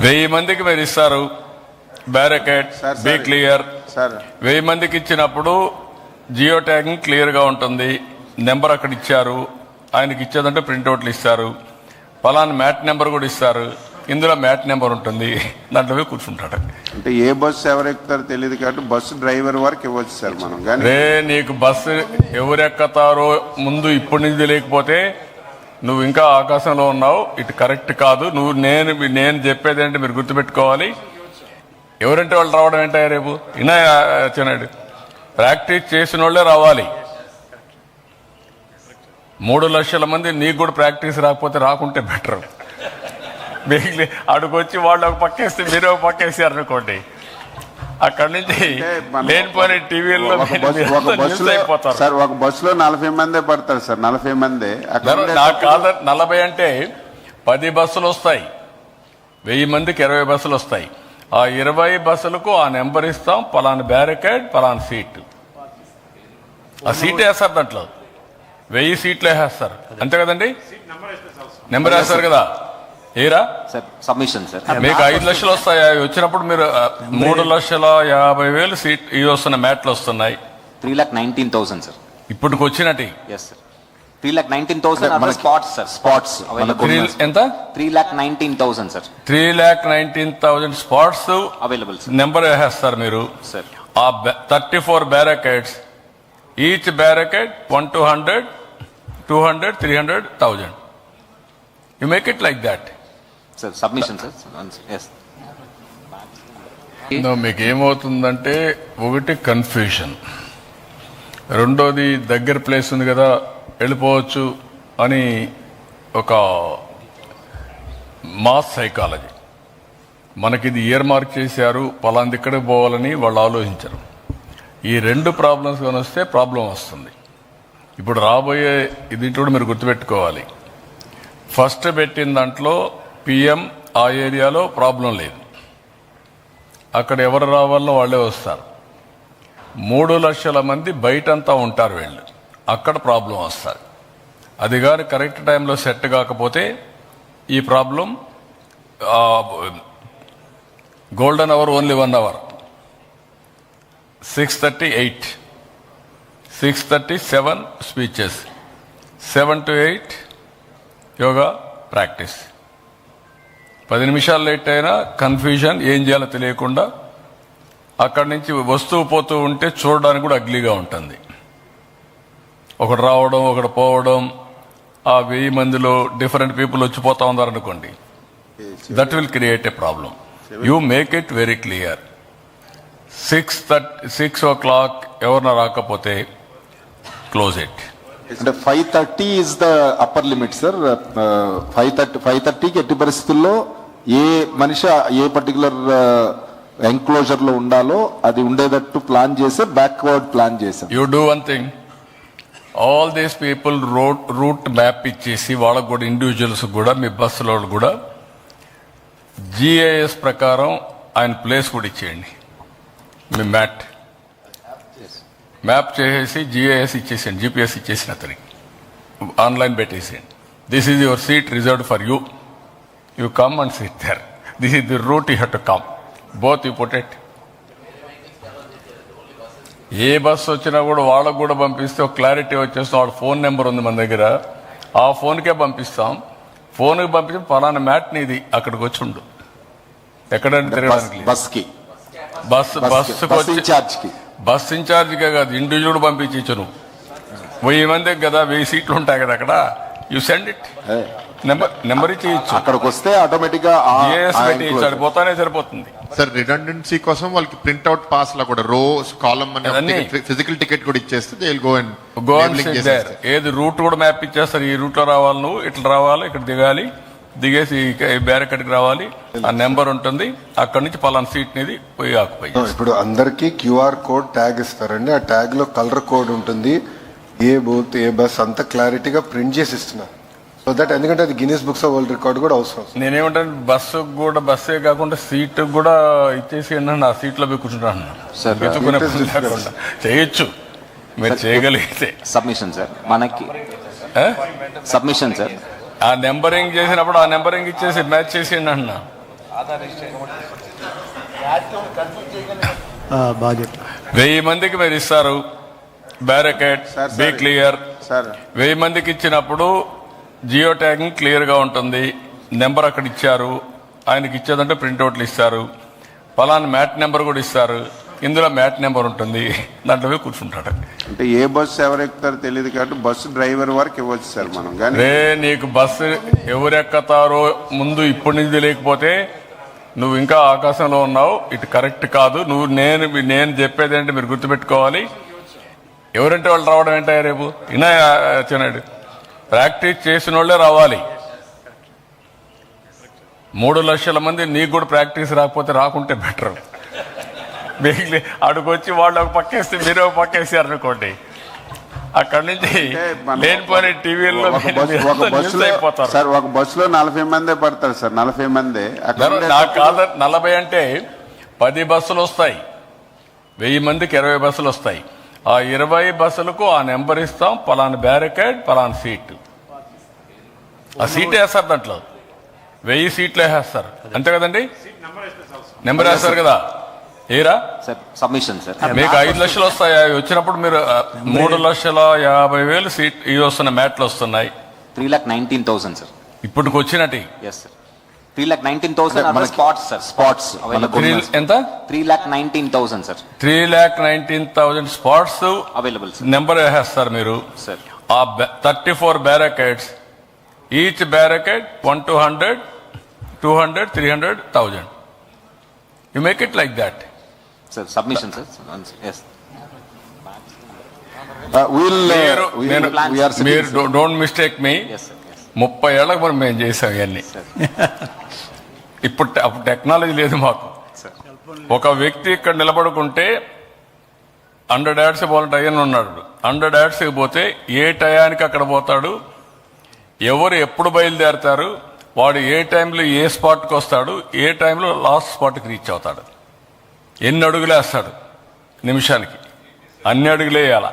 వెయ్యి మందికి మీరు ఇస్తారు. Barricade be. క్లియర్ సార్ వెయ్యి మందికి ఇచ్చినప్పుడు జియో ట్యాగింగ్ క్లియర్గా ఉంటుంది. నెంబర్ అక్కడ ఇచ్చారు. ఆయనకి ఇచ్చేదంటే ప్రింట్అవుట్లు ఇస్తారు. పలానా మ్యాట్ నెంబర్ కూడా ఇస్తారు. ఇందులో మ్యాట్ నెంబర్ ఉంటుంది. దాంట్లో కూర్చుంటాడు. అంటే ఏ బస్సు ఎవరు ఎక్కుతారో తెలియదు కాబట్టి బస్సు డ్రైవర్ వరకు ఇవ్వచ్చు సార్ మనం. రే నీకు బస్సు ఎవరు ఎక్కుతారో ముందు ఇప్పటి నుంచి తెలియకపోతే నువ్వు ఇంకా ఆకాశంలో ఉన్నావు. ఇటు కరెక్ట్ కాదు. నువ్వు నేను నేను చెప్పేది ఏంటి మీరు గుర్తుపెట్టుకోవాలి. ఎవరంటే వాళ్ళు రావడం ఏంటయ్యా రేపు? ఇనా చిన్నాడు ప్రాక్టీస్ చేసిన వాళ్ళే రావాలి. మూడు లక్షల మంది నీకు కూడా ప్రాక్టీస్ రాకపోతే రాకుంటే బెటర్. మిగిలి అడుగొచ్చి వాళ్ళు ఒక పక్కేస్తే మీరు ఒక పక్కేసారు అనుకోండి. అక్కడి నుంచి లేనిపోయిన టీవీల్లో ఒక బస్సు ఒక బస్సులో సార్ ఒక బస్సులో నలభై మందే పడతారు సార్ నలభై మందే. నలభై అంటే పది బస్సులు వస్తాయి. వెయ్యి మందికి ఇరవై బస్సులు వస్తాయి. ఆ ఇరవై బస్సులకు ఆ నెంబర్ ఇస్తాం పలానా బ్యారికేడ్ పలానా సీట్. ఆ సీట్ వేస్తారు దాంట్లో. వెయ్యి సీట్లు వేసేస్తారు. అంతే కదండి? నెంబర్ వేస్తారు కదా. ఏరా? Sir submission sir. మీకు ఐదు లక్షలు వస్తాయి? అవి వచ్చినప్పుడు మీరు మూడు లక్షల యాభై వేలు సీట్ ఇవి వస్తున్నాయి మ్యాట్లు వస్తున్నాయి. Three lakh nineteen thousand sir. ఇప్పటికి వచ్చినట్టు yes sir. Three lakh nineteen thousand spots sir. Spots. ఎంత? Three lakh nineteen thousand sir. Three lakh nineteen thousand spots available sir. Number వేసేస్తారు మీరు. సార్ ఆ thirty four barricades each barricade one two hundred two hundred three hundred thousand you make it like that sir submission sir మీకు ఏమవుతుందంటే ఒకటి confusion రెండోది దగ్గర place ఉంది కదా వెళ్ళిపోవచ్చు అని ఒక మాస్ సైకాలజీ మనకిది ఇయర్ మార్క్ చేశారు పలాంది ఇక్కడికి పోవాలని వాళ్ళు ఆలోచించరు. ఈ రెండు ప్రాబ్లమ్స్ కానీ వస్తే ప్రాబ్లం వస్తుంది. ఇప్పుడు రాబోయే ఇది కూడా మీరు గుర్తుపెట్టుకోవాలి. ఫస్ట్ పెట్టిన దాంట్లో పిఎం ఆ ఏరియాలో ప్రాబ్లం లేదు. అక్కడ ఎవరు రావాలో వాళ్ళే వస్తారు. మూడు లక్షల మంది బయటంతా ఉంటారు వీళ్ళు. అక్కడ ప్రాబ్లం వస్తారు. అది కానీ కరెక్ట్ టైంలో సెట్ కాకపోతే ఈ problem golden hour only one hour. Six thirty eight. Six thirty seven speeches. Seven to eight yoga practice. పది నిమిషాలు లేట్ అయినా కన్ఫ్యూజన్ ఏం చేయాలో తెలియకుండా అక్కడి నుంచి వస్తువు పోతూ ఉంటే చూడడానికి కూడా అగ్లీగా ఉంటుంది. ఒకడు రావడం ఒకడు పోవడం ఆ వెయ్యి మందిలో డిఫరెంట్ పీపుల్ వచ్చిపోతా ఉన్నారనుకోండి that will create a problem you make it very clear six thirty six o'clock ఎవరిన రాకపోతే క్లోజ్ ఇట్ అంటే five thirty is the upper limit sir five thirty five థర్టీకి ఎట్టి పరిస్థితుల్లో ఏ మనిషి ఏ పర్టికులర్ ఎంక్లోజర్లో ఉండాలో అది ఉండేటట్టు ప్లాన్ చేసి బ్యాక్వర్డ్ ప్లాన్ చేసాం. You do one thing all these people road route map ఇచ్చేసి వాళ్ళకు కూడా ఇండివిజువల్స్ కూడా మీ బస్సులో కూడా జిఐఎస్ ప్రకారం ఆయన ప్లేస్ కూడా ఇచ్చేయండి. మీ మ్యాట్ మ్యాప్ చేసేసి జిఐఎస్ ఇచ్చేసేయండి జిపిఎస్ ఇచ్చేసిన అతనికి. ఆన్లైన్ పెట్టేసేయండి. This is your seat reserved for you you come and seat there this is the route you have to come both you put it a bus వచ్చినా కూడా వాళ్ళకు కూడా పంపిస్తే క్లారిటీ వచ్చేస్తాం వాళ్ళ ఫోన్ నెంబర్ ఉంది మన దగ్గర. ఆ ఫోన్కే పంపిస్తాం. ఫోన్కి పంపిస్తే పలానా మ్యాట్ నీది అక్కడికి వచ్చి ఉండు. ఎక్కడంటే బస్ తిరగడానికి లేదు. బస్కి బస్సు బస్ బస్సుకు బస్ వచ్చి బస్ ఇన్ఛార్జ్గా కాదు ఇండివిజువల్ పంపించి నువ్వు వెయ్యి మందికి కదా వెయ్యి సీట్లు ఉంటాయి కదా అక్కడ. You send it number number ఇచ్చి అక్కడికి వస్తే ఆటోమేటిక్గా. సరిపోతానే సరిపోతుంది. సార్ రిడండెన్సీ కోసం వాళ్ళకి ప్రింట్అవుట్ పాస్ లా కూడా రో కాలం అదన్నీ. ఫిజికల్ టికెట్ కూడా ఇచ్చేస్తే దే గో అండ్ గో ఏది రూట్ కూడా మ్యాప్ ఇచ్చేస్తారు. ఈ రూట్లో రావాలి నువ్వు ఇట్లా రావాలి ఇక్కడ దిగాలి దిగేసి బ్యారకెట్కి రావాలి. ఆ నెంబర్ ఉంటుంది. అక్కడ నుంచి పలానా సీట్ నిది పోయి ఆకుపోయి ఇప్పుడు అందరికీ క్యూఆర్ కోడ్ ట్యాగ్ ఇస్తారండి. ఆ ట్యాగ్లో కలర్ కోడ్ ఉంటుంది. ఏ బూత్ ఏ బస్ అంతా క్లారిటీగా ప్రింట్ చేసి ఇస్తున్నారు. సో దట్ ఎందుకంటే అది Guinness books of world record కూడా అవసరం. నేనేమంటాను బస్సు కూడా బస్సే కాకుండా సీట్ కూడా ఇచ్చేసి ఆ సీట్లో పోయి కూర్చుంటాను చేయొచ్చు. మీరు చేయగలిగితే. సబ్మిషన్ సార్ మనకి? సబ్మిషన్ సార్ ఆ నెంబరింగ్ చేసినప్పుడు ఆ నెంబరింగ్ ఇచ్చేసి మ్యాచ్ చేసేయండి అన్న వెయ్యి మందికి మీరు ఇస్తారు. Barricade be. క్లియర్ సార్ వెయ్యి మందికి ఇచ్చినప్పుడు జియో ట్యాగింగ్ క్లియర్గా ఉంటుంది. నెంబర్ అక్కడ ఇచ్చారు. ఆయనకి ఇచ్చేదంటే ప్రింట్అవుట్లు ఇస్తారు. పలానా మ్యాట్ నెంబర్ కూడా ఇస్తారు. ఇందులో మ్యాట్ నెంబర్ ఉంటుంది. దాంట్లో కూర్చుంటాడు. అంటే ఏ బస్సు ఎవరు ఎక్కుతారో తెలియదు కాబట్టి బస్సు డ్రైవర్ వరకు ఇవ్వచ్చు సార్ మనం. కానీ రే నీకు బస్సు ఎవరు ఎక్కతారో ముందు ఇప్పటి నుంచి తెలియకపోతే నువ్వు ఇంకా ఆకాశంలో ఉన్నావు. ఇటు కరెక్ట్ కాదు. నువ్వు నేను నేను చెప్పేది ఏంటి మీరు గుర్తుపెట్టుకోవాలి. ఎవరంటే వాళ్ళు రావడం ఏంటయ్యా రేపు? ఇనా చిన్నాడు ప్రాక్టీస్ చేసిన వాళ్ళే రావాలి. మూడు లక్షల మంది నీకు కూడా ప్రాక్టీస్ రాకపోతే రాకుంటే బెటర్. మిగిలి అడుగొచ్చి వాళ్ళు ఒక పక్కేస్తే మీరు ఒక పక్కేసారు అనుకోండి. అక్కడి నుంచి లేనిపోయిన టీవీల్లో అయిపోతారు? సార్ ఒక బస్సులో నలభై మందే పడతారు సార్ నలభై మందే. నాకు కాదు నలభై అంటే పది బస్సులు వస్తాయి. వెయ్యి మందికి ఇరవై బస్సులు వస్తాయి. ఆ ఇరవై బస్సులకు ఆ నెంబర్ ఇస్తాం పలానా బ్యారికేడ్ పలానా సీట్. ఆ సీట్ వేస్తారు దాంట్లో. వెయ్యి సీట్లు వేసేస్తారు అంతే కదండి? నెంబర్ వేస్తారు కదా. ఏరా? Sir submission sir. మీకు ఐదు లక్షలు వస్తాయి? అవి వచ్చినప్పుడు మీరు మూడు లక్షల యాభై వేలు సీట్ ఇవి వస్తున్నాయి మ్యాట్లు వస్తున్నాయి. Three lakh nineteen thousand sir. ఇప్పటికి వచ్చినట్టు yes sir three lakh nineteen thousand మనకి స్పాట్స్ సార్ స్పాట్స్ త్రీ ఎంత three lakh nineteen thousand sir three lakh nineteen thousand spots available sir number వేసేస్తారు మీరు సార్ ఆ thirty four brackets each bracket one two hundred two hundred three hundred thousand you make it like that sir submission sir yes will మీరు- నేను- we are మీరు don't mistake me yes sir yes ముప్పై ఏళ్ళకి మనం మేము చేసాం ఇవన్నీ. ఇప్పుడు అప్పుడు టెక్నాలజీ లేదు మాకు. ఒక వ్యక్తి ఇక్కడ నిలబడుకుంటే హండ్రెడ్ యాడ్స్ పోవాలంటే అయ్యని ఉన్నాడు. హండ్రెడ్ యాడ్స్ పోతే ఏ టయానికి అక్కడ పోతాడు? ఎవరు ఎప్పుడు బయలుదేరతారు? వాడు ఏ టైంలో ఏ స్పాట్కి వస్తాడు? ఏ టైంలో లాస్ట్ స్పాట్కి రీచ్ అవుతాడు? ఎన్ని అడుగులేస్తాడు నిమిషానికి. అన్ని అడుగులే వేయాల?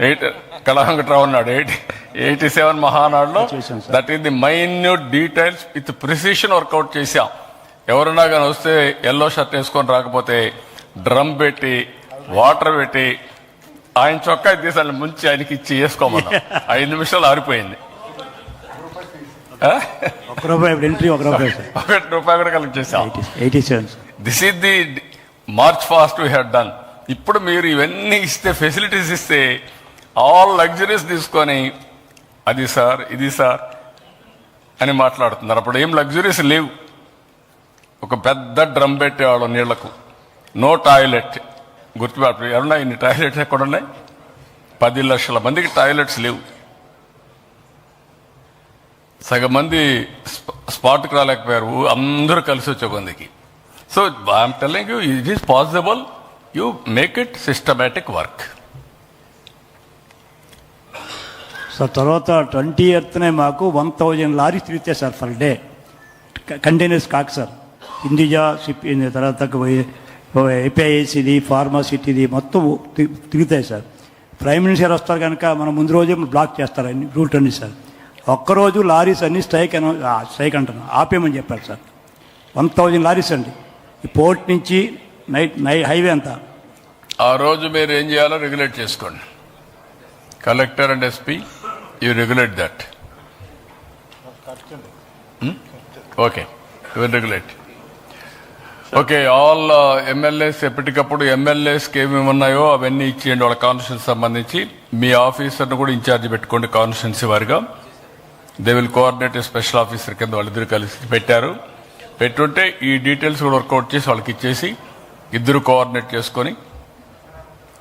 ఎయిట్ కళాంకట్రావు ఉన్నాడు. ఎయిట్ ఎయిటీ సెవెన్ మహానాడులో. That is the minute details with precision work out చేశాం. ఎవరన్నా కానీ వస్తే ఎల్లో షర్ట్ వేసుకొని రాకపోతే డ్రమ్ పెట్టి వాటర్ పెట్టి ఆయన చొక్కా తీసాను ముంచి ఆయనకి ఇచ్చి వేసుకోమన్నాం. ఐదు నిమిషాలు ఆరిపోయింది. ఒకటి రూపాయి కూడా కలెక్ట్ చేశాం. Sir this is the march past we had done ఇప్పుడు మీరు ఇవన్నీ ఇస్తే ఫెసిలిటీస్ ఇస్తే ఆల్ లగ్జరీస్ తీసుకొని అది సార్ ఇది సార్ అని మాట్లాడుతున్నారు. అప్పుడు ఏం లగ్జరీస్ లేవు. ఒక పెద్ద డ్రమ్ పెట్టేవాళ్ళం నీళ్ళకు. నో టాయిలెట్ గుర్తుపెట్టు ఎవరన్నా ఇన్ని టాయిలెట్స్ ఎక్కడ ఉన్నాయి? పది లక్షల మందికి టాయిలెట్స్ లేవు. సగం మంది స్పాట్కి రాలేకపోయారు. అందరూ కలిసి వచ్చే కొందికి. So I'm telling you it is possible you make it systematic work sir తర్వాత ట్వంటీ ఎయిత్నే మాకు వన్ థౌజండ్ లారీస్ తిరుగుతాయి సార్ పర్ డే. కంటైనర్స్ కాకు సార్. ఇండిజా షిప్ తర్వాత ఏపీఐసిది ఫార్మాసిటీది మొత్తం తిరుగుతాయి సార్. ప్రైమ్ మినిస్టర్ వస్తారు కనుక మనం ముందు రోజే బ్లాక్ చేస్తారు అన్ని రూట్ అన్ని సార్. ఒక్కరోజు లారీస్ అన్ని స్ట్రైక్ అన స్ట్రైక్ అంటున్నాం ఆపేయమని చెప్పారు సార్. వన్ థౌజండ్ లారీస్ అండి. ఈ పోర్ట్ నుంచి నైట్ నై హైవే అంతా. ఆ రోజు మీరు ఏం చేయాలో రెగ్యులేట్ చేసుకోండి. Collector and SP you regulate that okay you will regulate okay all MLAs ఎప్పటికప్పుడు ఎమ్మెల్యేస్కి ఏమేమి ఉన్నాయో అవన్నీ ఇచ్చేయండి వాళ్ళ కాన్స్టిట్యూన్స్ సంబంధించి. మీ ఆఫీసర్ను కూడా ఇన్ఛార్జ్ పెట్టుకోండి కాన్స్టిట్యున్సీ వారిగా. They will coordinate special officer కింద వాళ్ళిద్దరు కలిసి పెట్టారు. పెట్టుంటే ఈ డీటెయిల్స్ కూడా వర్కౌట్ చేసి వాళ్ళకి ఇచ్చేసి ఇద్దరు కోఆర్డినేట్ చేసుకొని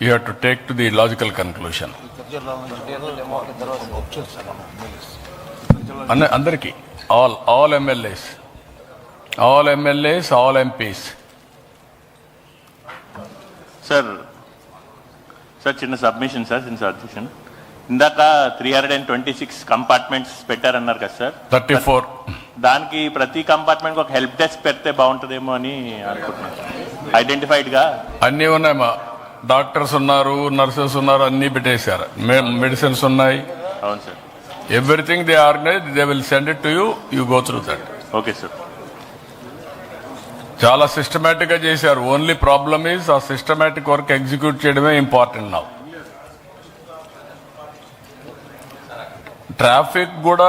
you have to take to the logical conclusion అందరికీ all all MLAs all MLAs all MPs sir sir చిన్న సబ్మిషన్ సార్ చిన్న సబ్మిషన్ ఇందాక three hundred and twenty six compartments పెట్టారన్నారు కదా సార్ థర్టీ ఫోర్ దానికి ప్రతి కంపార్ట్మెంట్ ఒక help desk పెడితే బాగుంటుందేమో అని అనుకుంటున్నాను సార్ ఐడెంటిఫైడ్గా? అన్నీ ఉన్నాయి మా డాక్టర్స్ ఉన్నారు నర్సెస్ ఉన్నారు అన్నీ పెట్టేశారు. మెడిసిన్స్ ఉన్నాయి. అవును sir. Everything they organise they will send it to you you go through that okay sir. చాలా సిస్టమేటిక్గా చేశారు. Only problem is ah systematic work execute చేయడమే ఇంపార్టెంట్ నా ట్రాఫిక్ కూడా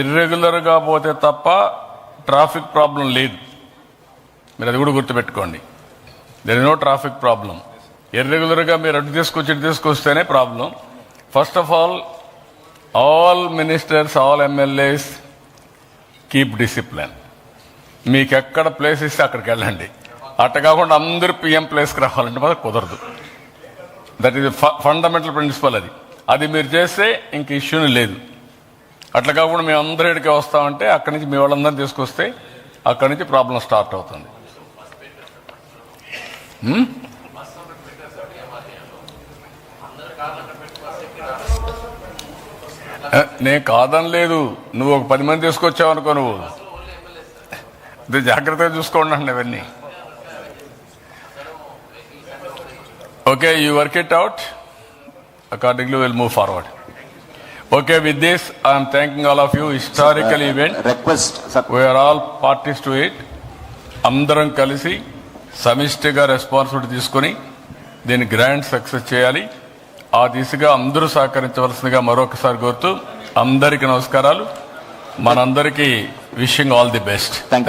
ఇర్రెగ్యులర్గా పోతే తప్ప ట్రాఫిక్ ప్రాబ్లం లేదు. మీరు అది కూడా గుర్తుపెట్టుకోండి. దెర్ నో ట్రాఫిక్ ప్రాబ్లం ఇర్రెగ్యులర్గా మీరు అటు తీసుకొచ్చి ఇటు తీసుకొస్తేనే problem. First of all all ministers all MLAs keep discipline మీకు ఎక్కడ ప్లేస్ ఇస్తే అక్కడికి వెళ్ళండి. అట్ట కాకుండా అందరూ పిఎం ప్లేస్కి రావాలంటే మాకు కుదరదు. దట్ ఈస్ ఫండమెంటల్ ప్రిన్సిపల్ అది. అది మీరు చేస్తే ఇంక ఇష్యూని లేదు. అట్లా కాకుండా మేము అందరూ ఇక్కడికి వస్తామంటే అక్కడి నుంచి మీ వాళ్ళందరినీ తీసుకొస్తే అక్కడి నుంచి ప్రాబ్లం స్టార్ట్ అవుతుంది. Hmm హ్మ్? ఏ, నేను కాదని లేదు. నువ్వు ఒక పది మంది తీసుకొచ్చావు అనుకో నువ్వు. ఇది జాగ్రత్తగా చూసుకోండి అండి అవన్నీ okay you work it out accordingly will move forward okay with this I'm thanking all of you historical event request sir we are all parties to it అందరం కలిసి సమిష్టిగా రెస్పాన్సిబిలిటీ తీసుకొని దీన్ని గ్రాండ్ సక్సెస్ చేయాలి. ఆ దిశగా అందరూ సహకరించవలసిందిగా మరొకసారి కోరుతూ అందరికీ నమస్కారాలు. మనందరికీ wishing all the best. Thank